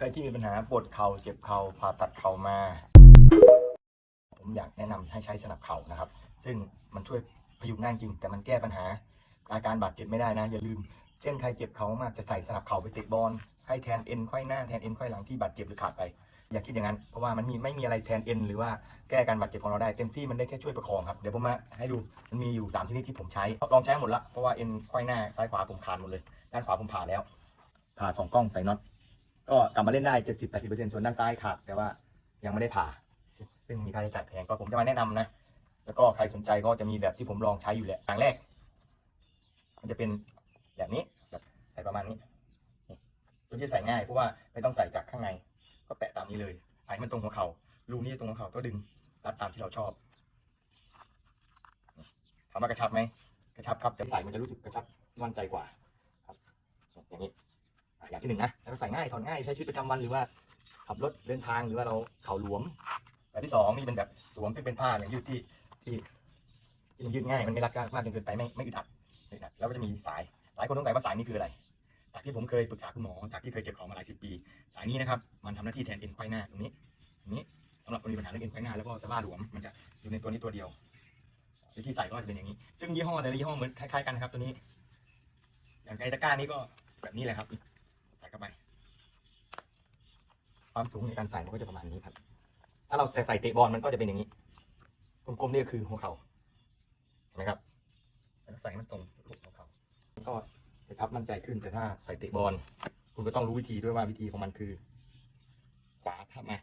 ใครที่มีปัญหาปวดเข่าเจ็บเข่าผ่าตัดเข่ามา ผมอยากแนะนำให้ใช้สนับเข่านะครับ ซึ่งมันช่วยพยุงได้จริง แต่มันแก้ปัญหา อาการบาดเจ็บไม่ได้นะ อย่าลืม เช่นใครเจ็บเข่ามากจะใส่สนับเข่าไปเตะบอลให้แทนเอ็นไขว้หน้าแทนเอ็นไขว้หลังที่บาดเจ็บหรือขาดไป อย่าคิดอย่างนั้น เพราะว่ามันมีไม่มีอะไรแทนเอ็นหรือว่าแก้การบาดเจ็บของเราได้เต็มที่มันได้แค่ช่วยประคองครับเดี๋ยวผมมาให้ดูมันมีอยู่สามชนิดที่ผมใช้ลองใช้หมดละเพราะว่าเอ็นไขว้หน้าซ้ายขวาผมขาดหมดเลยด้านขวาผมผ่าแล้วผ่าสองกล้องใส่น็อต ก็กลับมาเล่นได้เจ็ดสิบแปดสิบเปอร์เซ็นต์ส่วนด้านซ้ายขาดแต่ว่ายังไม่ได้ผ่า ซึ่งมีค่าใช้จ่ายแพงก็ผมจะมาแนะนำนะ แล้วก็ใครสนใจก็จะมีแบบที่ผมลองใช้อยู่แหละอย่างแรก มันจะเป็นแบบนี้แบบใส่ประมาณนี้ตัวที่ใส่ง่ายเพราะว่าไม่ต้องใส่จากข้างใน ก็แปะตามนี้เลยใส่ให้มันตรงหัวเข่ารูนี้ตรงหัวเข่าก็ดึงรัดตามที่เราชอบถามว่ากระชับไหมกระชับครับแต่ใส่มันจะรู้สึกกระชับมั่นใจกว่าครับอย่างนี้ อย่างที่หนึ่งนะแล้วก็ใส่ง่ายถอนง่ายใช้ชีวิตประจำวันหรือว่าขับรถเดินทางหรือว่าเราเข่าหลวมแบบที่สองนี่เป็นแบบสวมซึ่งเป็นผ้าอย่างยืดที่ที่ที่มันยืดง่ายมันไม่รัดมากจนเกินไปไม่ไม่อึดอัดไม่อึดอัดแล้วก็จะมีสายหลายคนสงสัยว่าสายนี้คืออะไร จากที่ผมเคยปรึกษาคุณหมอจากที่เคยเจ็บของมาหลายสิบปี สายนี้นะครับมันทำหน้าที่แทนเอ็นไขว้หน้าตรงนี้ตรงนี้สำหรับคนมีปัญหาเรื่องเอ็นไขว้หน้าแล้วก็สะบ้าหลวมมันจะอยู่ในตัวนี้ตัวเดียววิธีใส่ก็จะเป็นอย่างนี้ ซึ่งยี่ห้อแต่ละยี่ห้อเหมือนคล้ายๆกันนะครับตัวนี้ อย่างไอตะก้านี้ก็แบบนี้แหละครับ เข้าไป ความสูงในการใส่มันก็จะประมาณนี้ครับ ถ้าเราใส่ใส่เตะบอลมันก็จะเป็นอย่างนี้ กลมๆนี่คือหัวเข่าเห็นไหมครับแล้วใส่มันตรงรูปหัวเข่าก็จะทับมั่นใจขึ้นแต่ถ้าใส่เตะบอลคุณก็ต้องรู้วิธีด้วยว่าวิธีของมันคือ ขวาทับมา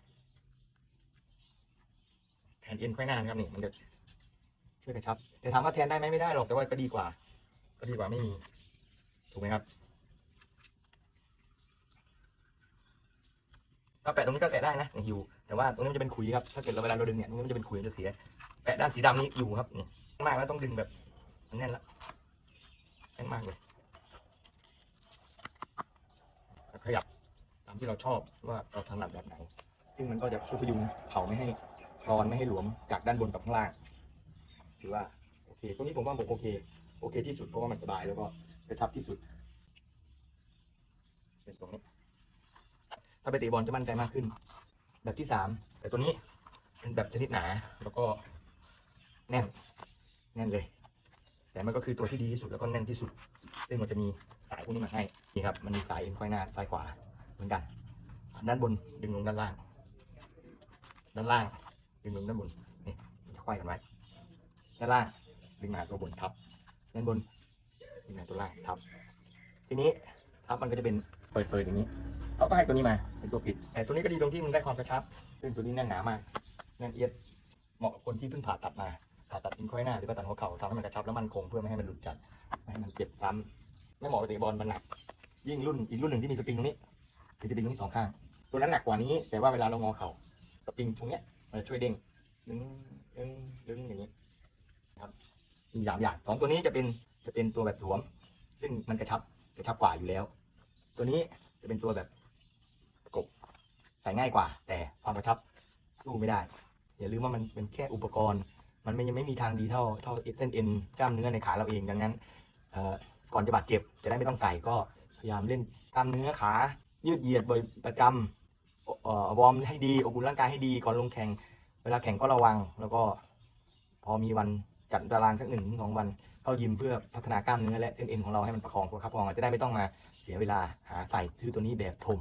แทนเอ็นไขว้หน้านครับนี่มันจะช่วยกระชับแต่ถามว่าแทนได้ไหมไม่ได้หรอกแต่ว่าก็ดีกว่า ก็ดีกว่าไม่มี ถูกไหมครับ ถ้าแปะตรงนี้ก็แปะได้นะนี่อยู่ แต่ว่าตรงนี้มันจะเป็นขุยครับ ถ้าเกิดเราเวลาเราดึงเนี่ยตรงนี้มันจะเป็นขุยมันจะเสีย แปะด้านสีดำนี้อยู่ครับนี่มากแล้วต้องดึงแบบแน่นละแน่นมากเลยขยับตามที่เราชอบว่าเราถนัดแบบไหน ซึ่งมันก็จะช่วยพยุงเข่าไม่ให้คลอนไม่ให้หลวมจากด้านบนกับข้างล่าง ถือว่าโอเคตรงนี้ผมว่าผมโอเค โอเคที่สุดเพราะว่ามันสบายแล้วก็กระชับที่สุด เป็นตรงนี้ ถ้าไปเตะบอลจะมั่นใจมากขึ้น แบบที่สามแต่ตัวนี้เป็นแบบชนิดหนาแล้วก็แน่น แน่นเลย แต่มันก็คือตัวที่ดีที่สุดแล้วก็แน่นที่สุด ซึ่งมันจะมีสายพวกนี้มาให้นี่ครับ มันมีสายเอ็นไขว้หน้าซ้ายขวาเหมือนกัน ด้านบนดึงลงด้านล่าง ด้านล่างดึงลงด้านบนนี่จะไขว้กันไว้ด้านล่างดึงมาตัวบนทับด้านบนดึงมาตัวล่างทับ ทีนี้ทับมันก็จะเป็นเปิดๆอย่างนี้เขาก็ให้ตัวนี้มา ตัวปิดแต่ตัวนี้ก็ดีตรงที่มันได้ความกระชับ ซึ่งตัวนี้แน่นหนามากแน่นเอียดเหมาะกับคนที่เพิ่งผ่าตัดมาผ่าตัดอินไขว้หน้าหรือผ่าตัดหัวเข่าทำให้มันกระชับแล้วมันคงเพื่อไม่ให้มันหลุดจัดไม่ให้มันเจ็บซ้ำไม่เหมาะกับเตะบอลมันหนักยิ่งรุ่นอีกรุ่นหนึ่งที่มีสปริงตรงนี้คือสปริงตรงนี้สองข้าง ตัวนั้นหนักกว่านี้ แต่ว่าเวลาเรางอเข่าสปริงตรงเนี้ยมันจะช่วยเด้งดึงดึงดึงอย่างนี้ครับมีสามอย่างสองตัวนี้จะเป็นจะเป็นตัวแบบสวม ซึ่งมันกระชับกระชับกว่าอยู่แล้ว ตัวนี้จะเป็นตัวแบบ กบใส่ง่ายกว่า แต่ความกระชับสู้ไม่ได้ อย่าลืมว่ามันเป็นแค่อุปกรณ์ มันไม่ยังไม่มีทางดีเท่าเท่าเส้นเอ็นกล้ามเนื้อในขาเราเองดังนั้นก่อนจะบาดเจ็บจะได้ไม่ต้องใส่ก็พยายามเล่นกล้ามเนื้อขายืดเหยียดบ่อยประจำเอ่อวอร์มให้ดีอบอุ่นร่างกายให้ดีก่อนลงแข่ง เวลาแข่งก็ระวัง แล้วก็พอมีวันจัดตารางสักหนึ่งสองวันเข้ายิมเพื่อพัฒนากล้ามเนื้อและเส้นเอ็นของเราให้มันประคองตัวครับประคองจะได้ไม่ต้องมาเสียเวลาหาใส่ซื้อตัวนี้แบบผม